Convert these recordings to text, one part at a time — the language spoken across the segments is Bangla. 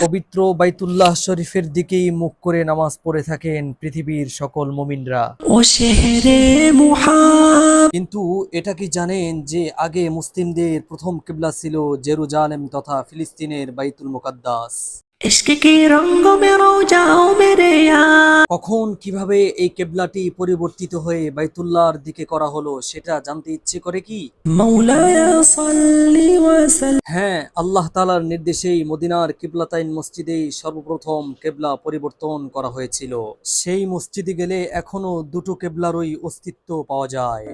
পবিত্র বাইতুল্লাহ শরীফের দিকেই মুখ করে নামাজ পড়ে থাকেন পৃথিবীর সকল মমিনরা। কিন্তু এটা কি জানেন যে আগে মুসলিমদের প্রথম কিবলা ছিল জেরুজালেম তথা ফিলিস্তিনের বাইতুল মুকাদ্দাস? কখন কীভাবে এই কেবলাটি পরিবর্তিত হয়ে বাইতুল্লাহর দিকে করা হলো সেটা জানতে ইচ্ছে করে কি? হ্যাঁ আল্লাহ তালার নির্দেশেই মদিনার কিবলাতাইন মসজিদে সর্বপ্রথম কেবলা পরিবর্তন করা হয়েছিল। সেই মসজিদে গেলে এখনও দুটো কেবলারই অস্তিত্ব পাওয়া যায়।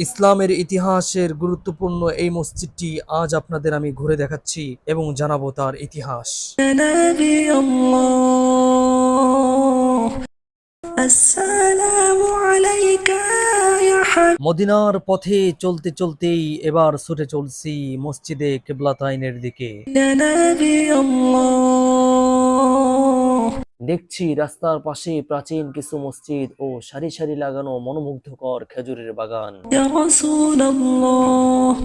ইসলামের ইতিহাসের গুরুত্বপূর্ণ এই মসজিদটি আজ আপনাদের আমি ঘুরে দেখাচ্ছি এবং জানাব তার ইতিহাস। মদিনার পথে চলতে চলতেই এবার ছুটে চলছি মসজিদে কেবলাতাইনের দিকে। দেখছি রাস্তার পাশে প্রাচীন কিছু মসজিদ ও সারি সারি লাগানো মনোমুগ্ধকর খেজুরের বাগান।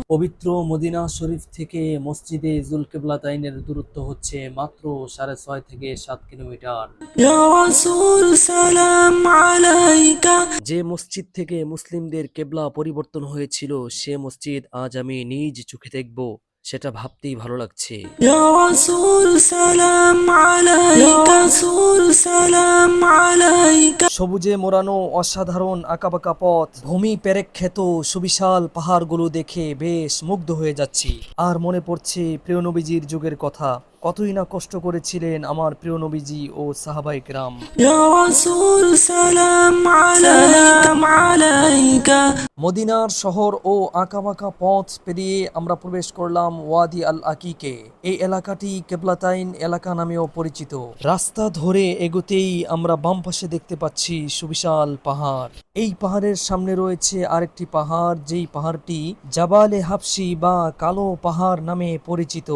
পবিত্র মদিনা শরীফ থেকে মসজিদে জুলকেবলা তাইনের দূরত্ব হচ্ছে মাত্র সাড়ে ছয় থেকে সাত কিলোমিটার। যে মসজিদ থেকে মুসলিমদের কেবলা পরিবর্তন হয়েছিল সে মসজিদ আজ আমি নিজ চোখে দেখব। সেটা ভাবতেই ভালো লাগছে। সবুজে মোড়ানো অসাধারণ আঁকাবাঁকা পথ ভূমি পেরেক ক্ষেত সুবিশাল পাহাড়গুলো দেখে বেশ মুগ্ধ হয়ে যাচ্ছি। আর মনে পড়ছে প্রিয় নবীজির যুগের কথা। কতই না কষ্ট করেছিলেন আমার প্রিয় নবীজি ও সাহাবাই গ্রাম মদিনার শহর ও আঁকা পথ পেরিয়ে আমরা প্রবেশ করলাম ওয়াদি আল আকিকে। এই এলাকাটি কেবলাতাইন এলাকা নামেও পরিচিত। রাস্তা ধরে এগোতেই আমরা বাম পাশে দেখতে পাচ্ছি সুবিশাল পাহাড়। এই পাহাড়ের সামনে রয়েছে আরেকটি পাহাড় যেই পাহাড়টি জাবালে হাফসি বা কালো পাহাড় নামে পরিচিত।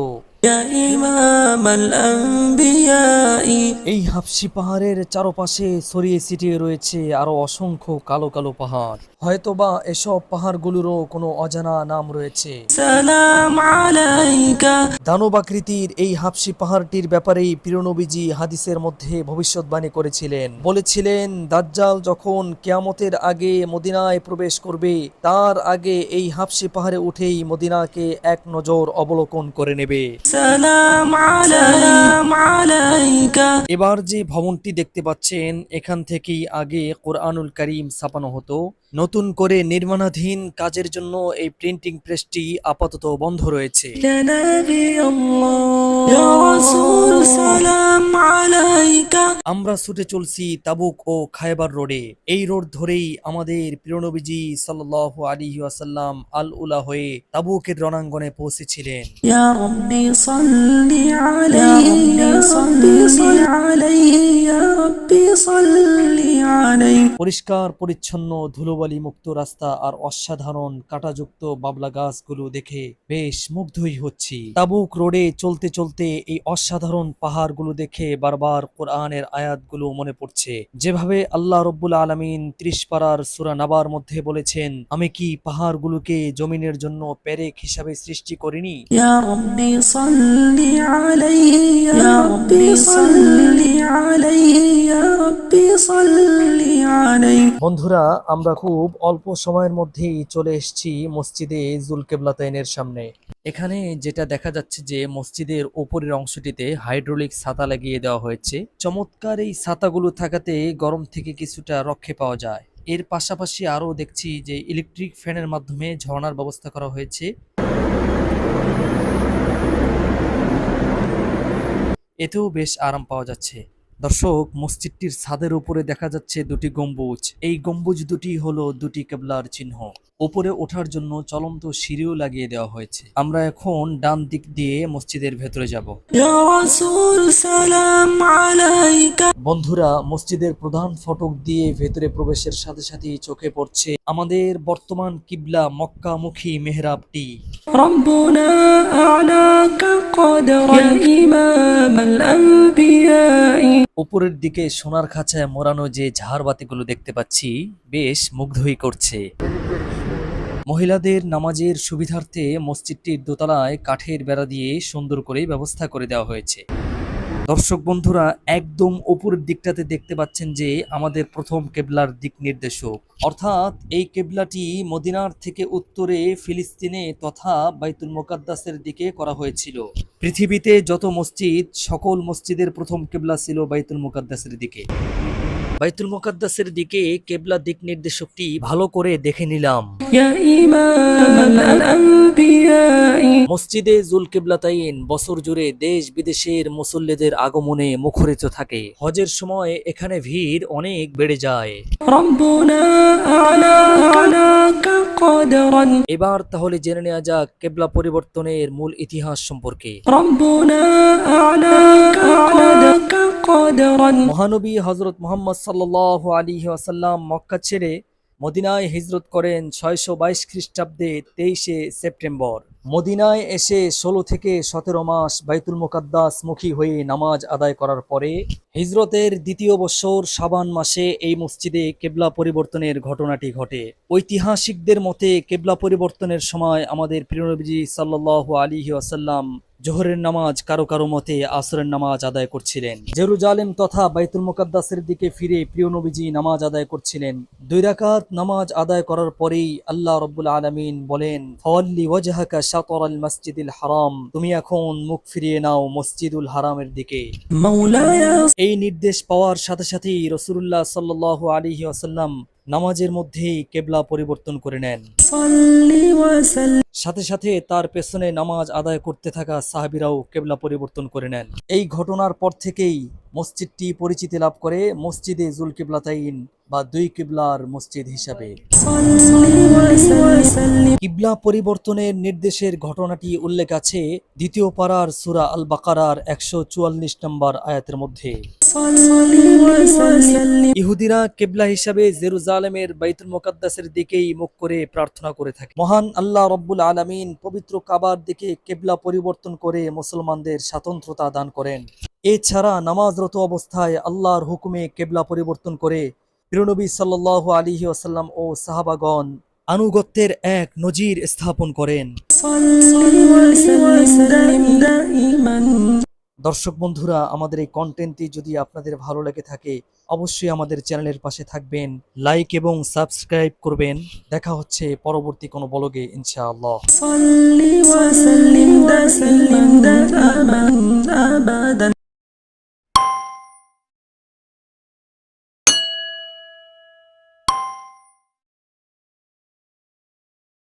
এই হাফসি পাহাড়ের চারপাশে ছড়িয়ে ছিটিয়ে রয়েছে আরও অসংখ্য কালো কালো পাহাড়। হয়তোবা এসব পাহাড়গুলোরও কোনো অজানা নাম রয়েছে। দানবাকৃতির এই হাফসি পাহাড়টির ব্যাপারেই প্রিয়নবীজি হাদিসের মধ্যে ভবিষ্যৎবাণী করেছিলেন। বলেছিলেন দাজ্জাল যখন কেয়ামতের আগে মদিনায় প্রবেশ করবে তার আগে এই হাফসি পাহাড়ে উঠেই মদিনাকে এক নজর অবলোকন করে নেবে। এবার যে ভবনটি দেখতে পাচ্ছেন এখান থেকেই আগে কোরআনুল করিম ছাপানো হতো। নতুন করে নির্মাণাধীন কাজের জন্য এই প্রিন্টিং প্রেসটি আপাতত বন্ধ রয়েছে। আমরা ছুটে চলছি তাবুক ও খায়বার রোডে। এই রোড ধরেই আমাদের প্রিয়নবীজি সাল আলী আসাল্লাম আল উলা হয়ে তাবুকের রণাঙ্গনে পৌঁছেছিলেন। পরিষ্কার পরিচ্ছন্ন ধুলো ধুলোবালি মুক্ত রাস্তা আর অসাধারণ কাটাযুক্ত বাবলা গাছগুলো দেখে বেশ মুগ্ধই হচ্ছি। তাবুক রোডে চলতে চলতে এই অসাধারণ পাহাড়গুলো দেখে বারবার কোরআনের আয়াতগুলো মনে পড়ছে। যেভাবে আল্লাহ রব্বুল আলমিন ত্রিশপাড়ার সুরা নাবার মধ্যে বলেছেন আমি কি পাহাড়গুলোকে জমিনের জন্য পেরেক হিসাবে সৃষ্টি করিনি? বন্ধুরা আমরা খুব অল্প সময়ের মধ্যেই চলে এসেছি মসজিদে জুলকেবলাতাইনের সামনে। এখানে যেটা দেখা যাচ্ছে যে মসজিদের ওপরের অংশটিতে হাইড্রোলিক ছাতা লাগিয়ে দেওয়া হয়েছে। চমৎকার এই ছাতাগুলো থাকাতে গরম থেকে কিছুটা রক্ষে পাওয়া যায়। এর পাশাপাশি আরও দেখছি যে ইলেকট্রিক ফ্যানের মাধ্যমে ঝর্ণার ব্যবস্থা করা হয়েছে। এতেও বেশ আরাম পাওয়া যাচ্ছে। দর্শক, মসজিদটির ছাদের উপরে দেখা যাচ্ছে দুটি গম্বুজ। এই গম্বুজ দুটি হলো দুটি কেবলার চিহ্ন। ওপরে ওঠার জন্য চলন্ত সিঁড়িও লাগিয়ে দেওয়া হয়েছে। আমরা এখন ডান দিক দিয়ে মসজিদের ভেতরে যাব। বন্ধুরা মসজিদের প্রধান ফটক দিয়ে ভেতরে প্রবেশের সাথে সাথে চোখে পড়ছে আমাদের বর্তমান কিবলা মক্কামুখী মেহরাবটি। উপরের দিকে সোনার খাঁচায় মোড়ানো যে ঝাড়বাতিগুলো দেখতে পাচ্ছি বেশ মুগ্ধই করছে। মহিলাদের নামাজের সুবিধার্থে মসজিদটির দোতলায় কাঠের বেড়া দিয়ে সুন্দর করে ব্যবস্থা করে দেওয়া হয়েছে। দর্শক বন্ধুরা, একদম উপরের দিকটাতে দেখতে পাচ্ছেন যে আমাদের প্রথম কেবলার দিক নির্দেশক। অর্থাৎ এই কেবলাটি মদিনার থেকে উত্তরে ফিলিস্তিনে তথা বাইতুল মোকাদ্দাসের দিকে করা হয়েছিল। পৃথিবীতে যত মসজিদ, সকল মসজিদের প্রথম কেবলা ছিল বাইতুল মোকাদ্দাসের দিকে। বাইতুল মোকাদ্দাসের দিকে কেবলা দিক নির্দেশকটি ভালো করে দেখে নিলাম। মসজিদে জুল কেবলা তাইন বছর জুড়ে দেশ বিদেশের মুসল্লিদের আগমনে মুখরিত থাকে। হজের সময় এখানে ভিড় অনেক বেড়ে যায়। এবার তাহলে জেনে নেওয়া যাক কেবলা পরিবর্তনের মূল ইতিহাস সম্পর্কে। মহানবী হজরত মোহাম্মদ সাল্লাহ আলী আসাল্লাম মক্কা ছেড়ে মদিনায় হিজরত করেন ছয়শো বাইশ খ্রিস্টাব্দে তেইশে সেপ্টেম্বর। মদিনায় এসে ষোলো থেকে সতেরো মাস বাইতুল মোকাদ্দাস মুখী হয়ে নামাজ আদায় করার পরে হিজরতের দ্বিতীয় বছর সাবান মাসে এই মসজিদে কেবলা পরিবর্তনের ঘটনাটি ঘটে। ঐতিহাসিকদের মতে কেবলা পরিবর্তনের সময় আমাদের প্রিয়নবীজি সাল্লাহ আলী আসাল্লাম জোহরের নামাজ কারও কারও মতে আসরের নামাজ আদায় করছিলেন। জেরুজালেম তথা বাইতুল মোকাদ্দাসের দিকে ফিরে প্রিয় নবীজি নামাজ আদায় করছিলেন। দুই রাকাত নামাজ আদায় করার পরেই আল্লাহ রব্বুল আলমিন বলেন ফওয়াল্লি ওয়াজহাকা শাতর আল মসজিদুল হারাম। তুমি এখন মুখ ফিরিয়ে নাও মসজিদুল হারামের দিকে। এই নির্দেশ পাওয়ার সাথে সাথেই রসুল্লাহ সাল্লাহ আলী আসাল্লাম নামাজের মধ্যেই কেবলা পরিবর্তন করে নেন। সাথে সাথে তার পেছনে নামাজ আদায় করতে থাকা সাহাবিরাও কেবলা পরিবর্তন করে নেন। এই ঘটনার পর থেকেই মসজিদটি পরিচিতি লাভ করে মসজিদে জুল কেবলাতাইন বা দুই কেবলার মসজিদ হিসাবে। কিবলা পরিবর্তনের নির্দেশের ঘটনাটি উল্লেখ আছে দ্বিতীয় পাড়ার সুরা আল বাকার একশো চুয়াল্লিশ নম্বর আয়াতের মধ্যে। ইহুদিরা কেবলা হিসাবে জেরুজালেমের বাইতুল মোকাদ্দাসের দিকেই মুখ করে প্রার্থনা করে থাকে। মহান আল্লাহ রব্বুল আলমিন পবিত্র কাবার দিকে কেবলা পরিবর্তন করে মুসলমানদের স্বাতন্ত্রতা দান করেন। এছাড়া নামাজরত অবস্থায় আল্লাহর হুকুমে কেবলা পরিবর্তন করে প্রিয়নবী সাল্লাহ আলিহি আসাল্লাম ও সাহাবাগণ আনুগত্যের এক নজির স্থাপন করেন। দর্শক বন্ধুরা, আমাদের এই কন্টেন্টটি যদি আপনাদের ভালো লেগে থাকে, অবশ্যই আমাদের চ্যানেলের পাশে থাকবেন লাইক এবং সাবস্ক্রাইব করবেন। দেখা হচ্ছে পরবর্তী কোনো বলগে ইনশাআল্লাহ।